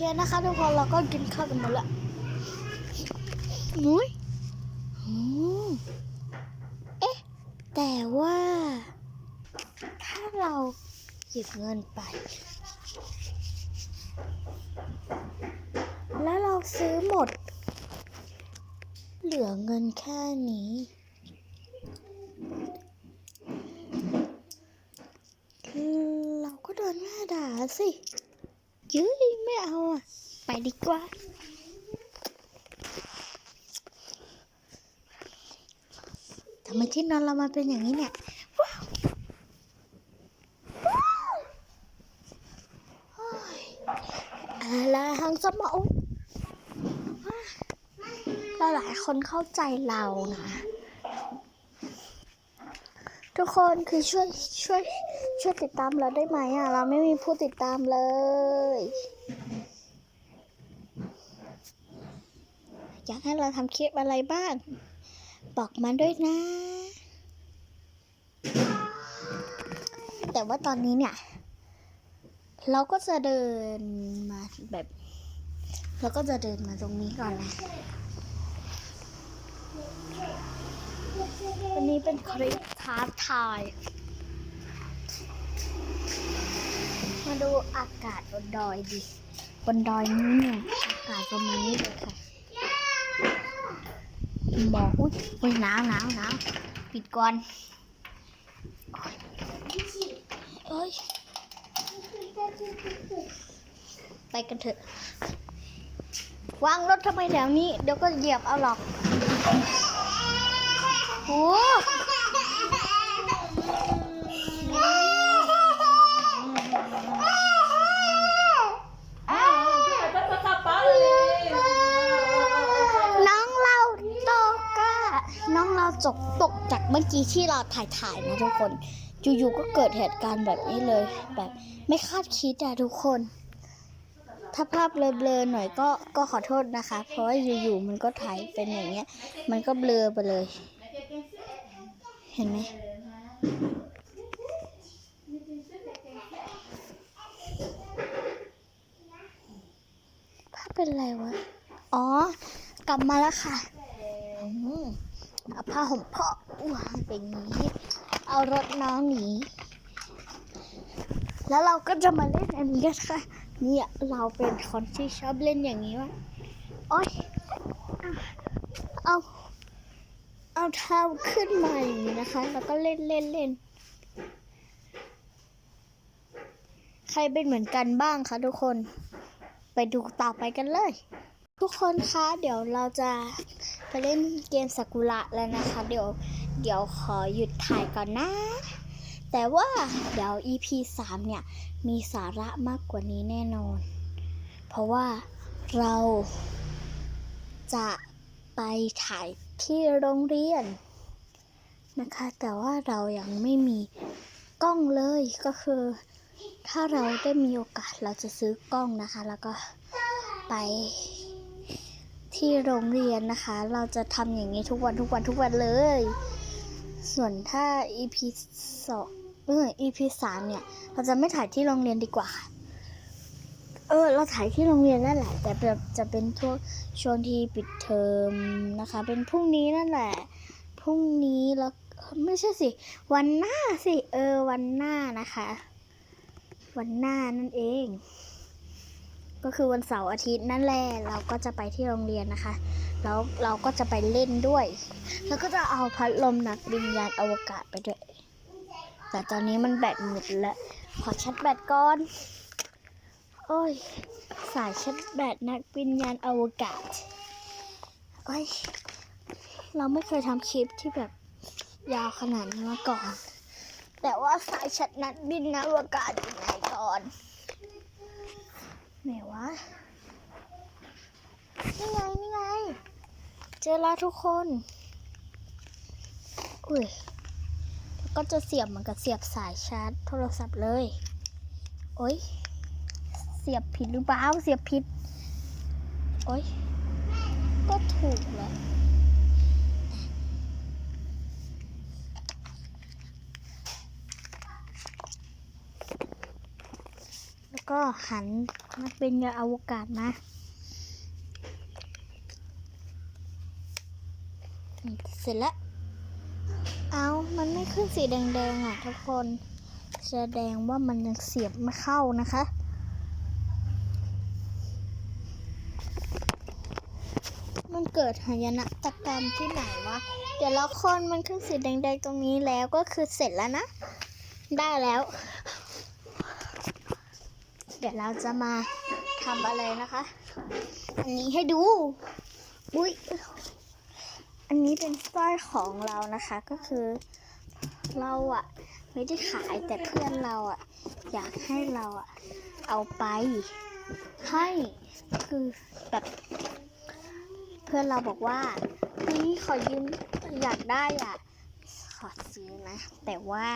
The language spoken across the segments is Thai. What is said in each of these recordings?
เคนะคะทุกคนเราก็กินข้าวกันหมดละนุ้ยอืมเอ๊ะ แต่ว่า ถ้าเราหยิบเงินไป แล้วเราซื้อหมด เหลือเงินแค่นี้เราก็โดนแม่ด่าสิ ยื้ยไม่เอาอะ ไปดีกว่า ทำไมที่นอนเรามาเป็นอย่างนี้เนี่ยว้าวว้าวโอ้ยอะไรทางสมองเราหลายคนเข้าใจเรานะ ทุกคนคือช่วยช่วย ช่วยติดตามเราได้ไหมอะ เราไม่มีผู้ติดตามเลย อยากให้เราทำคลิปอะไรบ้าง บอกมาด้วยนะ แต่ว่าตอนนี้เนี่ย เราก็จะเดินมาแบบ เราก็จะเดินมาตรงนี้ก่อนนะวันนี้เป็นคลิปท้าทาย มาดูอากาศบนดอยดิ บนดอยนี้เนี่ยอากาศประมาณนี้เลยค่ะหมอกอุ้ยอุ้ยหนาวหนาวหนาวปิดก่อนโอ้ยไปกันเถอะ วางรถทำไมแถวนี้ เดี๋ยวก็เหยียบเอาหรอกโอ้น้องเราตกอะน้องเราจกตกจา กี้ที่เราถ่ายถ่ายนะทุกคนอยู่ๆก็เกิดเหตุการณ์แบบนี้เลย แบบไม่คาดคิดอะทุกคน ถ้าภาพเบลอๆหน่อยก็ก็ขอโทษนะคะ เพราะว่าอยู่ๆมันก็ถ่ายเป็นอย่างเงี้ย มันก็เบลอไปเลย เห็นไหมภาพเป็นไรวะ อ๋อ กลับมาแล้วค่ะอืมเอาผ้าห่มพ่อ วางเป็นอย่างนี้ เอารถน้องหนีแล้วเราก็จะมาเล่นอันนี้กันค่ะ เนี่ยเราเป็นคนที่ชอบเล่นอย่างนี้วะโอ๊ยเอา เอาเท้าขึ้นมาอย่างนี้นะคะ แล้วก็เล่นเล่นเล่น ใครเป็นเหมือนกันบ้างคะทุกคน ไปดูต่อไปกันเลย ทุกคนคะ เดี๋ยวเราจะไปเล่นเกมซากุระแล้วนะคะ เดี๋ยวเดี๋ยวขอหยุดถ่ายก่อนนะ แต่ว่าเดี๋ยว EP 3 เนี่ย มีสาระมากกว่านี้แน่นอน เพราะว่าเราจะไปถ่ายที่โรงเรียนนะคะ แต่ว่าเรายังไม่มีกล้องเลยก็คือ ถ้าเราได้มีโอกาสเราจะซื้อกล้องนะคะ แล้วก็ไป ที่โรงเรียนนะคะ เราจะทำอย่างนี้ทุกวันทุกวันทุกวันเลย ส่วนถ้า EP สองเออ EP สามเนี่ย เราจะไม่ถ่ายที่โรงเรียนดีกว่าเออ เราถ่ายที่โรงเรียนนั่นแหละ แต่แบบจะเป็นช่วงช่วงที่ปิดเทอมนะคะ เป็นพรุ่งนี้นั่นแหละ พรุ่งนี้แล้วไม่ใช่สิ วันหน้าสิ เออ วันหน้านะคะ วันหน้านั่นเอง ก็คือวันเสาร์อาทิตย์นั่นแหละเราก็จะไปที่โรงเรียนนะคะ แล้วเราก็จะไปเล่นด้วย แล้วก็จะเอาพัดลมนักบินยานอวกาศไปด้วย แต่ตอนนี้มันแบตหมดแล้ว ขอชาร์จแบตก่อน โอ้ย สายชาร์จแบตนักบินยานอวกาศโอ้ยเราไม่เคยทำคลิปที่แบบยาวขนาดนี้มาก่อน แต่ว่าสายชาร์จนักบินอวกาศอยู่ไหนก่อน ไหนวะ นี่ไง นี่ไง เจอแล้วทุกคน อุ้ยแล้วก็จะเสียบเหมือนกับเสียบสายชาร์จโทรศัพท์เลย โอ้ย เสียบผิดหรือเปล่า เสียบผิด โอ้ย ก็ถูกแหล้วแล้ว ก็หันมาเป็นยานอวกาศนะเสร็จแล้ว เอามันไม่ขึ้นสีแดงๆอะทุกคน แสดงว่ามันยังเสียบไม่เข้านะคะ มันเกิดหายนะตกรรมที่ไหนวะ เดี๋ยวละคนมันขึ้นสีแดงๆตรงนี้แล้วก็คือเสร็จแล้วนะ ได้แล้ว เดี๋ยวเราจะมาทำอะไรนะคะ อันนี้ให้ดู อุ้ยอันนี้เป็นสร้อยของเรานะคะก็คือ เราอะไม่ได้ขายแต่เพื่อนเราอะอยากให้เราอะเอาไป ให้คือแบบเพื่อนเราบอกว่าเฮ้ยขอยืมอยากได้อะขอซื้อนะ แต่ว่า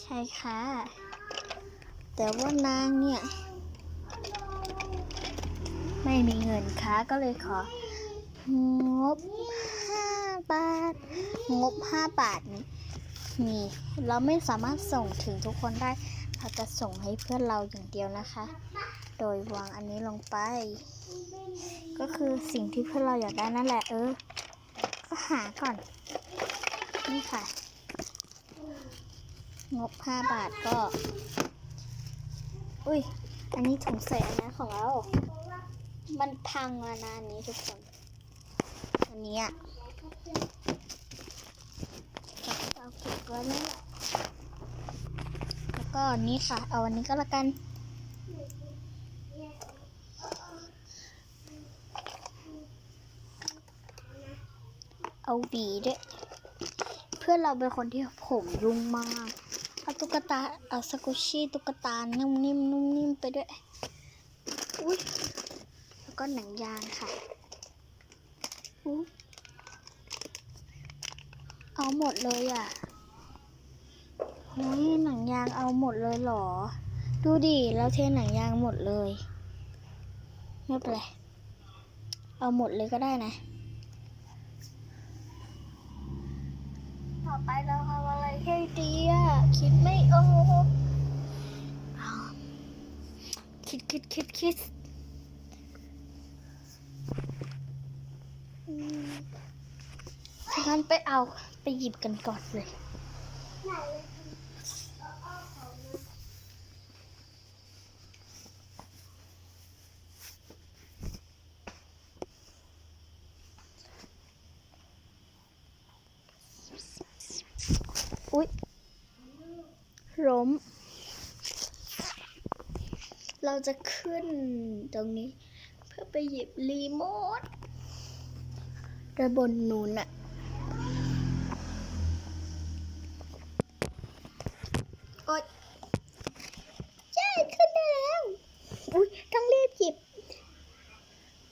ใช่ค่ะ แต่ว่านางเนี่ย ไม่มีเงินค่ะก็เลยขอ งบห้าบาท งบห้าบาทนี้นี่เราไม่สามารถส่งถึงทุกคนได้ เราจะส่งให้เพื่อนเราอย่างเดียวนะคะ โดยวางอันนี้ลงไป ก็คือสิ่งที่เพื่อนเราอยากได้นั่นแหละ เออ ก็หาก่อน นี่ค่ะ งบห้าบาทก็ อุ้ย อันนี้ถุงใส่อันนั้นของเรา มันพังแล้วนะอันนี้ทุกคน อันนี้อะเอาเก็บไว้นี่แหละแล้วก็อันนี้ค่ะ เอาอันนี้ก็แล้วกันเอาหวีด้วย เพื่อนเราเป็นคนที่ผมยุ่งมาก เอาตุ๊กตา เอาสกุชี่ตุ๊กตา นุ่มนิ่มนุ่มนิ่มไปด้วย อุ้ยแล้วก็หนังยางค่ะอุ๊ยเอาหมดเลยอะเฮ้ยหนังยางเอาหมดเลยเหรอ ดูดิเราเทหนังยางหมดเลย ไม่เป็นไร เอาหมดเลยก็ได้นะ ต่อไปเราทำอะไรให้ดีอะ คิดไม่ออกคิดคิดคิดคิดอืมฉะนั้นไปเอาไปหยิบกันก่อนเลยอุ๊ย ล้ม เราจะขึ้นตรงนี้ เพื่อไปหยิบรีโมทโดยบนนู้นอะโอ๊ยใช่ขึ้นแล้วอุ๊ยต้องรีบหยิบ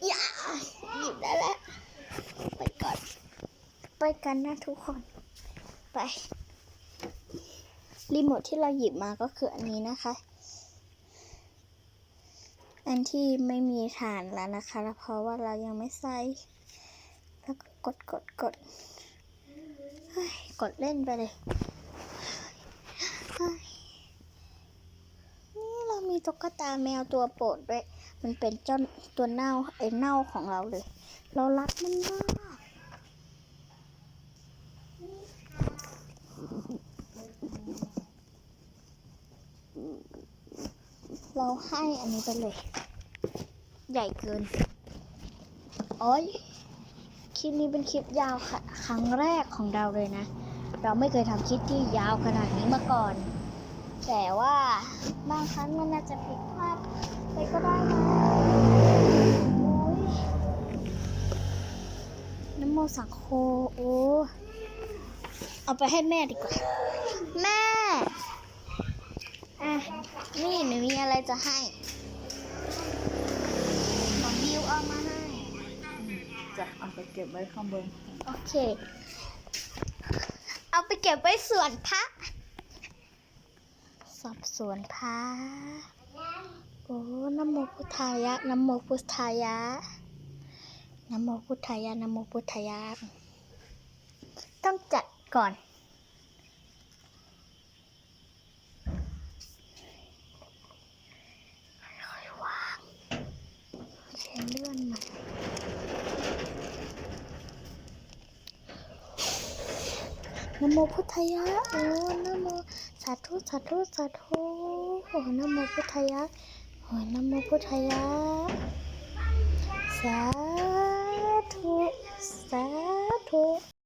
อย่าหยิบได้แล้ว ไปก่อน ไปกันนะทุกคน ไป รีโมทที่เราหยิบมาก็คืออันนี้นะคะ อันที่ไม่มีฐานแล้วนะคะ เพราะว่าเรายังไม่ใส่แล้วก็กดกดกดกดเล่นไปเลยเฮ้ยนี่เรามีตุ๊กตาแมวตัวโปรดด้วย มันเป็นเจ้าตัวเน่าไอ้เน่าของเราเลย เรารักมันมาก เราให้อันนี้ไปเลย ใหญ่เกินโอ้ยคลิปนี้เป็นคลิปยาวค่ะครั้งแรกของเราเลยนะ เราไม่เคยทำคลิปที่ยาวขนาดนี้มาก่อน แต่ว่าบางครั้งมันอาจจะผิดพลาดไปก็ได้นะโอ้ยน้ำโมสังโคโอ้เอาไปให้แม่ดีกว่า แม่ อะ นี่หนูมีอะไรจะให้หมอบิวเอามาให้ จะเอาไปเก็บไว้ข้างบน โอเค เอาไปเก็บไว้สวนพระสอบสวนพระโอ้นะโมพุทธายะนะโมพุทธายะนะโมพุทธายะนะโมพุทธายะ ต้องจัดก่อนน นโมพุทธายะโอ้นโมสาธุสาธุสาธุโอ้นโมพุทธายะโอ้นโมพุทธายะสา